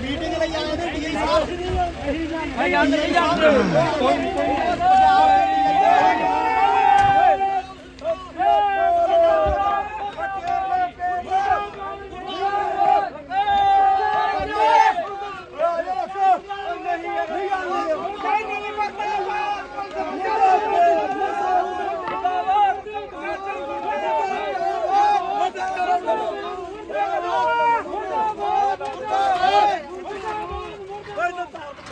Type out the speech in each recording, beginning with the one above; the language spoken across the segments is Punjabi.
ਮੀਟਿੰਗ ਲਈ ਆਏ ਨੇ ਡੀਆਈ ਸਾਹਿਬ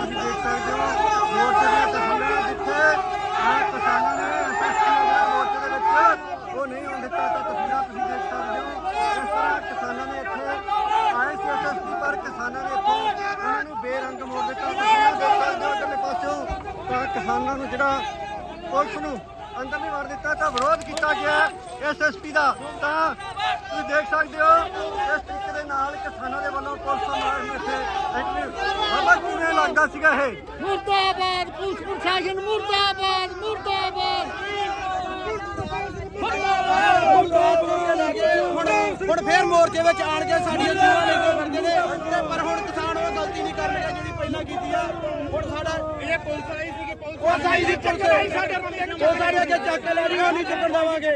ਤੁਸੀਂ ਦੇਖ ਸਕਦੇ ਹੋ ਮੋਰਚੇ ਦੇ ਤਸਵੀਰਾਂ ਜਿੱਥੇ ਆਹ ਕਿਸਾਨਾਂ ਨੇ ਐਸਐਸਪੀ ਦਾ ਮੋਰਚੇ ਦੇ ਵਿੱਚ ਉਹ ਨਹੀਂ ਹੋਣ ਦਿੱਤਾ ਤਾਂ ਤਸਵੀਰਾਂ ਤੁਸੀਂ ਦੇਖ ਸਕਦੇ ਹੋ ਇਸ ਤਰ੍ਹਾਂ ਕਿਸਾਨਾਂ ਨੇ ਇੱਥੇ ਆਏ ਸੀ ਐਸਐਸਪੀ ਪਰ ਕਿਸਾਨਾਂ ਨੇ ਇੱਥੋਂ ਉਹਨਾਂ ਨੂੰ ਬੇਰੰਗ ਮੋੜ ਦਿੱਤਾ ਤਸਵੀਰਾਂ ਦੇਖ ਸਕਦੇ ਹੋ ਇੱਧਰਲੇ ਪਾਸਿਓਂ ਤਾਂ ਕਿਸਾਨਾਂ ਨੂੰ ਜਿਹੜਾ ਪੁਲਿਸ ਨੂੰ ਅੰਦਰ ਨਹੀਂ ਵੜ ਦਿੱਤਾ ਤਾਂ ਵਿਰੋਧ ਕੀਤਾ ਗਿਆ ਐਸਐਸਪੀ ਦਾ। ਤਾਂ ਤੁਸੀਂ ਦੇਖ ਸਕਦੇ ਹੋ ਇਸ ਤਰੀਕੇ ਦੇ ਨਾਲ ਕਿਸਾਨਾਂ ਦੇ ਵੱਲੋਂ ਪੁਲਿਸ ਨਾਲ ਇੱਥੇ ਬਾਬਾ ਕਿਵੇਂ ਲੱਗਦਾ ਸੀਗਾ ਇਹ? ਮੁਰਦਾਬਾਦ ਪੁਲਿਸ ਪ੍ਰਸ਼ਾਸਨ ਮੁਰਦਾਬਾਦ ਮੁਰਦਾਬਾਦ। ਹੁਣ ਹੁਣ ਫੇਰ ਮੋਰਚੇ ਵਿੱਚ ਆਣ ਕੇ ਸਾਡੀਆਂ ਜੀਵਾਂ ਲੈ ਕੇ ਵਰਦੇ ਨੇ। ਪਰ ਹੁਣ ਕਿਸਾਨ ਉਹ ਗਲਤੀ ਨਹੀਂ ਕਰਨਗੇ ਜਿਹੜੀ ਪਹਿਲਾਂ ਕੀਤੀ ਆ। ਹੁਣ ਸਾਡਾ ਇਹ ਪੁਲਿਸ ਆਈ ਸੀ ਦੀ ਸਾਡੇ ਬੰਦੇ ਨੂੰ। ਉਹ ਸਾਡੇ ਅੱਗੇ ਚੱਕ ਕੇ ਲੈ ਰਹੀ ਉਹ ਨਹੀਂ ਚੱਕਣ ਦੇਵਾਂਗੇ।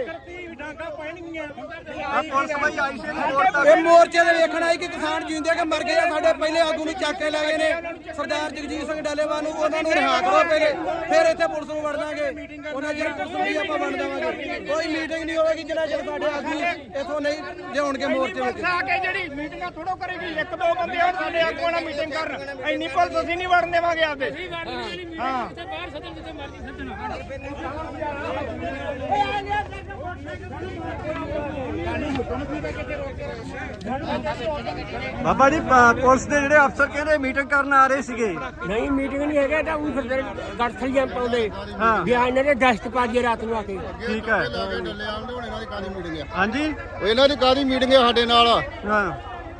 ਆ ਪੁਲਿਸ ਭਾਈ ਆਈ ਸੀ ਰਿਪੋਰਟ ਤੱਕ। ਇਹ ਮੋਰਚੇ ਦੇ ਵੇਖਣ ਆਈ ਕਿ ਕਿਸਾਨ ਜਿਉਂਦੇ ਕਿ ਮਰ ਗਏ ਆ ਸਾਡੇ ਪਹਿਲੇ ਆਗੂ ਨੂੰ ਚੱਕ ਕੇ ਲੈ ਗਏ ਨੇ। ਸਰਦਾਰ ਜਗਜੀਤ ਸਿੰਘ ਡਾਲੇਵਾਲ ਨੂੰ ਉਹਨਾਂ ਨੂੰ ਰਿਹਾ ਕਰੋ ਪਹਿਲੇ ਫਿਰ ਇੱਥੇ ਪੁਲਿਸ ਨੂੰ ਵੜ ਦਾਂਗੇ। ਉਹਨਾਂ ਨੂੰ ਵੀ ਆਪਾਂ ਵੜ ਦੇਵਾਂਗੇ ਕੋਈ ਮੀਟਿੰਗ ਨਹੀਂ ਹੋਵੇਗੀ ਜਿੰਨਾ ਚਿਰ ਸਾਡੇ ਆਗੂ ਇੱਥੋਂ ਨਹੀਂ ਲਿਆਉਣਗੇ ਮੋਰਚੇ ਵਿੱਚ। ਆ ਕੇ ਜਿਹੜੀ ਮੀਟਿੰਗਾਂ ਥੋੜੋ ਕਰੇਗੀ। ਇੱਕ ਦੋ ਬੰਦੇ ਹੋਰ ਸਾਡੇ ਆਗੂਆਂ ਨਾਲ ਮੀਟਿੰਗ ਕਰਨ। ਇੰਨੀ ਪੁਲਿਸ ਅਸੀਂ ਨਹੀਂ ਵੜਨ ਦੇਵਾਂਗੇ ਆਪਦੇ। ਹਾਂ। ਬਾਹਰ ਸੱਜਣ ਜਿੱਥੇ ਮਰਜ਼ੀ ਸੱਜਣ। ਬਾਬਾ ਜੀ ਪ- ਪੁਲਿਸ ਦੇ ਜਿਹੜੇ ਅਫਸਰ ਕਹਿੰਦੇ ਮੀਟਿੰਗ ਕਰਨ ਆ ਰਹੇ ਸੀਗੇ। ਨਹੀਂ ਮੀਟਿੰਗ ਨਹੀਂ ਹੈਗਾ ਤਾਂ ਉਹ ਫਿਰ ਗੜਥਲੀਆਂ ਪਾਉਂਦੇ ਹਾਂ। ਵੀ ਆ ਇਹਨਾਂ ਦੇ ਦਸਤ ਪਾ ਜੇ ਰਾਤ ਨੂੰ ਆ ਕੇ। ਠੀਕ ਹੈ। ਡੱਲੇ ਦੇ ਹੁਣ ਇਹਨਾਂ ਦੀ ਕਾਦੀ ਮੀਟਿੰਗ ਆ ਹਾਂਜੀ? ਉਹ ਇਹਨਾਂ ਦੀ ਕਾਦੀ ਮੀਟਿੰਗ ਆ ਸਾਡੇ ਨਾਲ? ਹਾਂ।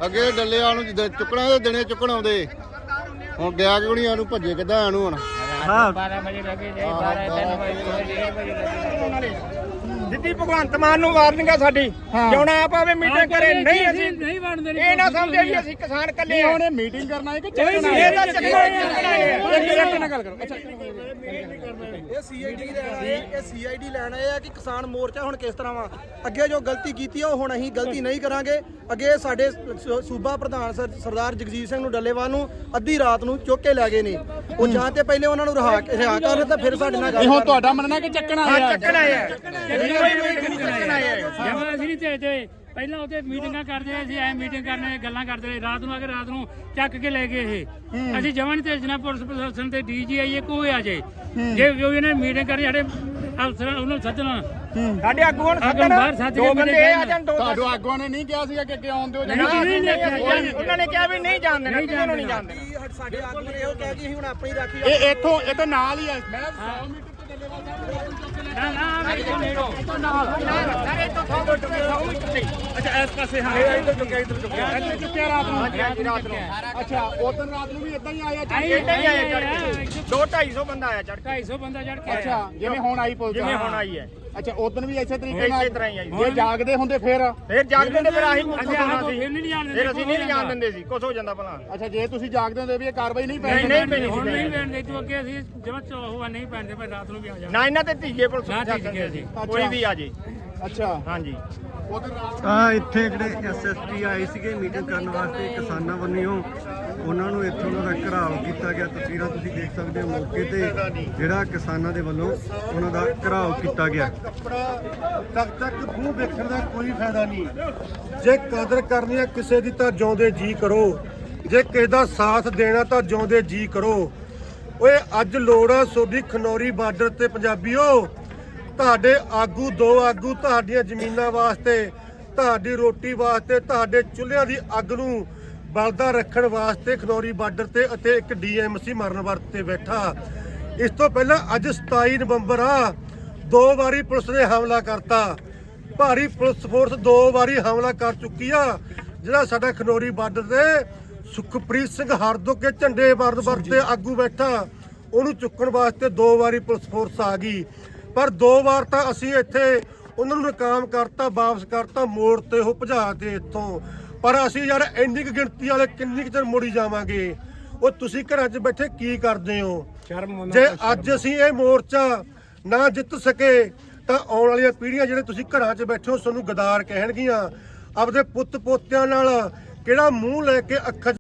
ਅੱਗੇ ਡੱਲੇ ਆਉਣ ਨੂੰ ਜਿੱਦਾਂ ਚੁੱਕਣਾ ਦੇ ਦਿਨੇ ਚੁੱਕਣ ਆਉਂਦੇ। ਹੁਣ ਗਿਆ ਕਿਉਂ ਨਹੀਂ ਆਨੂੰ ਭੱਜੇ ਕਿੱਦਾਂ ਆਨੂੰ ਹੁਣ? ਹਾਂ। 12 ਵਜੇ ਲੱਗੇ ਜੇ 12 3 ਵਜੇ 1 ਵਜੇ ਲੱਗੇ। ਸਿੱਧੀ ਭਗਵੰਤ ਮਾਨ ਨੂੰ ਵਾਰਨਿੰਗ ਆ ਸਾਡੀ। ਜਿਉਣਾ ਆਪ ਆਵੇ ਮੀਟਿੰਗ ਕਰੇ ਨਹੀਂ ਅਸੀਂ ਨਹੀਂ ਬਣਦੇ ਇਹ ਨਾ ਸਮਝੇ ਵੀ ਅਸੀਂ ਕਿਸਾਨ ਕੱਲੇ ਆ। ਉਹਨੇ ਮੀਟਿੰਗ ਕਰਨਾ ਹੈ ਕਿ ਇਹ ਤਾਂ ਚੱਕਣਾ ਚੱਕਣਾ ਹੈ ਇੱਕ ਨਾਲ ਗੱਲ ਕਰੋ। ਅੱਛਾ। ਇਹ ਸੀਆਈਡੀ ਲੈਣ ਆਏ ਇਹ ਸੀਆਈਡੀ ਲੈਣ ਆਏ ਆ ਕਿ ਕਿਸਾਨ ਮੋਰਚਾ ਹੁਣ ਕਿਸ ਤਰ੍ਹਾਂ ਵਾ? ਅੱਗੇ ਜੋ ਗਲਤੀ ਕੀਤੀ ਆ ਉਹ ਹੁਣ ਅਸੀਂ ਗਲਤੀ ਨਹੀਂ ਕਰਾਂਗੇ। ਅੱਗੇ ਸਾਡੇ ਸੂਬਾ ਪ੍ਰਧਾਨ ਸਰ- ਸਰਦਾਰ ਜਗਜੀਤ ਸਿੰਘ ਨੂੰ ਡੱਲੇਵਾਲ ਨੂੰ ਅੱਧੀ ਰਾਤ ਨੂੰ ਚੁੱਕ ਕੇ ਲੈ ਗਏ ਨੇ। ਉਹ ਜਾਂ ਤੇ ਪਹਿਲੇ ਉਹਨਾਂ ਨੂੰ ਰਿਹਾ ਰਿਹਾ ਕਰਨ ਤਾਂ ਫਿਰ ਸਾਡੇ ਨਾਲ ਗੱਲ ਹੁਣ ਕਰਨ। ਤੁਹਾਡਾ ਮੰਨਣਾ ਕਿ ਚੱਕਣਾ ਹਾਂ ਚੱਕਣਾ ਜਮਾ ਅਸੀਂ ਨਹੀਂ ਤੇ ਤੇ ਪਹਿਲਾਂ ਉੱਥੇ ਮੀਟਿੰਗਾਂ ਕਰਦੇ ਸੀ ਐ ਮੀਟਿੰਗ ਕਰਨੇ ਗੱਲਾਂ ਕਰਦੇ ਰਹੇ। ਰਾਤ ਨੂੰ ਆ ਕੇ ਰਾਤ ਨੂੰ ਚੱਕ ਕੇ ਲੈ ਗਏ ਇਹ। ਅਸੀਂ ਜਮਾ ਨਹੀਂ ਭੇਜਣਾ ਪੁਲਿਸ ਪ੍ਰਸ਼ਾਸਨ ਤੇ ਡੀਜੀਆਈ ਕੋਈ ਆ ਜਾਏ ਜੇ ਕੋਈ ਇਹਨਾਂ ਮੀਟਿੰਗ ਕਰਨੀ ਸਾਡੇ ਅਫਸਰਾਂ ਉਹਨੂੰ ਸੱਦਣਾ। ਸਾਡੇ ਆਗੂ ਹੁਣ ਆਗੂ ਸੱਦਣ ਕੇ ਦੋ ਬੰਦੇ ਆ ਜਾਣ ਦੋ ਤੁਹਾਨੂੰ ਆਗੂਆਂ ਨੇ ਨਹੀਂ ਕਿਹਾ ਸੀਗਾ ਕਿ ਅੱਗੇ ਆਉਣ ਦਿਓ ਜਾਂ ਨਹੀਂ, ਨਹੀਂ, ਨਹੀਂ, ਨਹੀਂ, ਨਹੀਂ, ਨਹੀਂ, ਉਹਨਾਂ ਨੇ ਕਿਹਾ ਵੀ ਨਹੀਂ ਜਾਣ ਦੇਣਾ ਕਿਸੇ ਨੂੰ ਨਹੀਂ ਜਾਣ ਦੇਣਾ। ਕੀ ਸਾਡੇ ਆਗੂ ਨੇ ਇਹੋ ਕਹਿ ਕਿ ਅਸੀਂ ਹੁਣ ਆਪਣੀ ਰਾਖੀ ਇਹ ਇੱਥੋਂ ਇਹ ਤਾਂ ਨਾਲ ਹੀ ਹੈ ਮੈਂ 100 ਮੀਟਰ ਤੇ ਡੱਲੇਵਾਲ ਸਾਹਿਬ ਨਾ ਨਾ ਮੇਰੇ ਕੋਲ ਨੇੜੋ ਸਾਰੇ ਤੋਂ ਸੌ ਮੀਟਰ ਤੇ ਸੌ ਮੀਟਰ ਤੇ ਅੱਛਾ ਇਸ ਪਾਸੇ ਹਾਂ। ਇਹ ਇੱਧਰ ਚੁੱਕਿਆ ਇੱਧਰ ਚੁੱਕਿਆ। ਇੱਥੇ ਚੁੱਕਿਆ ਰਾਤ ਨੂੰ। ਰਾਤ ਨੂੰ। ਅੱਛਾ ਉਦੋਂ ਰਾਤ ਨੂੰ ਵੀ ਇਦਾਂ ਹੀ ਆਇਆ ਚੱਲ ਇਹ ਨਹੀਂ ਆਇਆ ਚੜ ਕੇ ਦੋ 250 ਬੰਦਾ ਆਇਆ ਚੜ ਕੇ। 250 ਬੰਦਾ ਚੜ ਕੇ ਅੱਛਾ ਜਿਵੇਂ ਹੁਣ ਆਈ ਪੁਲਿਸ ਜਿਵੇਂ ਹੁਣ ਆਈ ਹੈ। ਅੱਛਾ ਉਦੋਂ ਵੀ ਇਸੇ ਤਰੀਕੇ ਇਸੇ ਨਾਲ ਤਰ੍ਹਾਂ ਹੀ ਆਈ ਜੇ। ਜਾਗਦੇ ਹੁੰਦੇ ਫਿਰ? ਫਿਰ ਜਾਗਦੇ ਨੇ ਫਿਰ ਆਹੀ ਅਸੀਂ ਸੀ। ਫਿਰ ਨਹੀਂ ਜਾਣ ਦਿੰਦੇ ਫਿਰ ਅਸੀਂ ਨਹੀਂ ਜਾਣ ਦਿੰਦੇ ਸੀ ਕੁਝ ਹੋ ਜਾਂਦਾ ਭਲਾ। ਅੱਛਾ ਜੇ ਤੁਸੀਂ ਜਾਗਦੇ ਹੁੰਦੇ ਵੀ ਇਹ ਕਾਰਵਾਈ ਨਹੀਂ ਨਹੀਂ ਪੈਣੀ ਨਹੀਂ ਪੈਣੀ ਹੁਣ ਨਹੀਂ ਸੀ ਤੂੰ ਅੱਗੇ ਅਸੀਂ ਜਮਾ ਚੋਹਵਾ ਨਹੀਂ ਪੈਣਦੇ ਪਰ ਰਾਤ ਨੂੰ ਵੀ ਆ ਜਾ ਨਾ ਇਹਨਾਂ ਤੇ ਧੀਏ ਪੁਲਿਸ ਨਾ ਧੀਏ ਸੀ। ਕੋਈ ਵੀ ਆ ਜੇ। ਅੱਛਾ। ਹਾਂਜੀ। ਇੱਥੇ ਜਿਹੜੇ ਐਸਐਸਟੀ ਆਏ ਸੀਗੇ ਮੀਟਿੰਗ ਕਰਨ ਵਾਸਤੇ ਕਿਸਾਨਾਂ ਵੱਲੋਂ ਉਹਨਾਂ ਨੂੰ ਇੱਥੋਂ ਦਾ ਘਰਾਓ ਕੀਤਾ ਗਿਆ। ਤਸਵੀਰਾਂ ਤੁਸੀਂ ਦੇਖ ਸਕਦੇ ਹੋ ਮੌਕੇ ਤੇ ਜਿਹੜਾ ਕਿਸਾਨਾਂ ਦੇ ਵੱਲੋਂ ਉਹਨਾਂ ਦਾ ਘਰਾਓ ਕੀਤਾ ਗਿਆ। ਤੱਕ ਤੱਕ ਮੂੰਹ ਵੇਖਣ ਦਾ ਕੋਈ ਫਾਇਦਾ ਨਹੀਂ। ਜੇ ਕਦਰ ਕਰਨੀ ਹੈ ਕਿਸੇ ਦੀ ਤਾਂ ਜਿਉਂਦੇ ਜੀ ਕਰੋ। ਜੇ ਕਿਸੇ ਦਾ ਸਾਥ ਦੇਣਾ ਤਾਂ ਜਿਉਂਦੇ ਜੀ ਕਰੋ। ਓਏ ਅੱਜ ਲੋੜ ਆ ਸੋਡੀ ਖਨੌਰੀ ਬਾਰਡਰ ਤੇ ਪੰਜਾਬੀਓ। ਤੁਹਾਡੇ ਆਗੂ ਦੋ ਆਗੂ ਤੁਹਾਡੀਆਂ ਜ਼ਮੀਨਾਂ ਵਾਸਤੇ ਤੁਹਾਡੀ ਰੋਟੀ ਵਾਸਤੇ ਤੁਹਾਡੇ ਚੁੱਲ੍ਹਿਆਂ ਦੀ ਅੱਗ ਨੂੰ ਬਲਦਾ ਰੱਖਣ ਵਾਸਤੇ ਖਨੌਰੀ ਬਾਰਡਰ ਤੇ ਅਤੇ ਇੱਕ ਡੀਐਮਸੀ ਮਰਨ ਵਰਤ ਤੇ ਬੈਠਾ। ਇਸ ਤੋਂ ਪਹਿਲਾਂ ਅੱਜ 27 ਨਵੰਬਰ ਆ ਦੋ ਵਾਰੀ ਪੁਲਿਸ ਨੇ ਹਮਲਾ ਕਰਤਾ। ਭਾਰੀ ਪੁਲਿਸ ਫੋਰਸ ਦੋ ਵਾਰੀ ਹਮਲਾ ਕਰ ਚੁੱਕੀ ਆ ਜਿਹੜਾ ਸਾਡਾ ਖਨੌਰੀ ਬਾਰਡਰ ਤੇ ਸੁਖਪ੍ਰੀਤ ਸਿੰਘ ਹਰਦੋ ਕੇ ਝੰਡੇ ਵਰਨ ਵਰਤੇ ਆਗੂ ਬੈਠਾ। ਉਹਨੂੰ ਚੁੱਕਣ ਵਾਸਤੇ ਦੋ ਵਾਰੀ ਪੁਲਿਸ ਫੋਰਸ ਆ ਗਈ। ਪਰ ਦੋ ਵਾਰ ਤਾਂ ਅਸੀਂ ਇੱਥੇ ਉਹਨਾਂ ਨੂੰ ਨਕਾਮ ਕਰਤਾ ਵਾਪਸ ਕਰਤਾ ਮੋੜ ਤੇ ਉਹ ਭਜਾ ਤੇ ਇੱਥੋਂ। ਪਰ ਅਸੀਂ ਯਾਰ ਇੰਨੀ ਕੁ ਗਿਣਤੀ ਵਾਲੇ ਕਿੰਨੀ ਕੁ ਚਿਰ ਮੋੜੀ ਜਾਵਾਂਗੇ? ਉਹ ਤੁਸੀਂ ਘਰਾਂ 'ਚ ਬੈਠੇ ਕੀ ਕਰਦੇ ਹੋ? ਜੇ ਅੱਜ ਅਸੀਂ ਇਹ ਮੋਰਚਾ ਨਾ ਜਿੱਤ ਸਕੇ ਤਾਂ ਆਉਣ ਵਾਲੀਆਂ ਪੀੜ੍ਹੀਆਂ ਜਿਹੜੇ ਤੁਸੀਂ ਘਰਾਂ 'ਚ ਬੈਠੇ ਹੋ ਤੁਹਾਨੂੰ ਗਦਾਰ ਕਹਿਣਗੀਆਂ। ਆਪਦੇ ਪੁੱਤ ਪੋਤਿਆਂ ਨਾਲ ਕਿਹੜਾ ਮੂੰਹ ਲੈ ਕੇ ਅੱਖਾਂ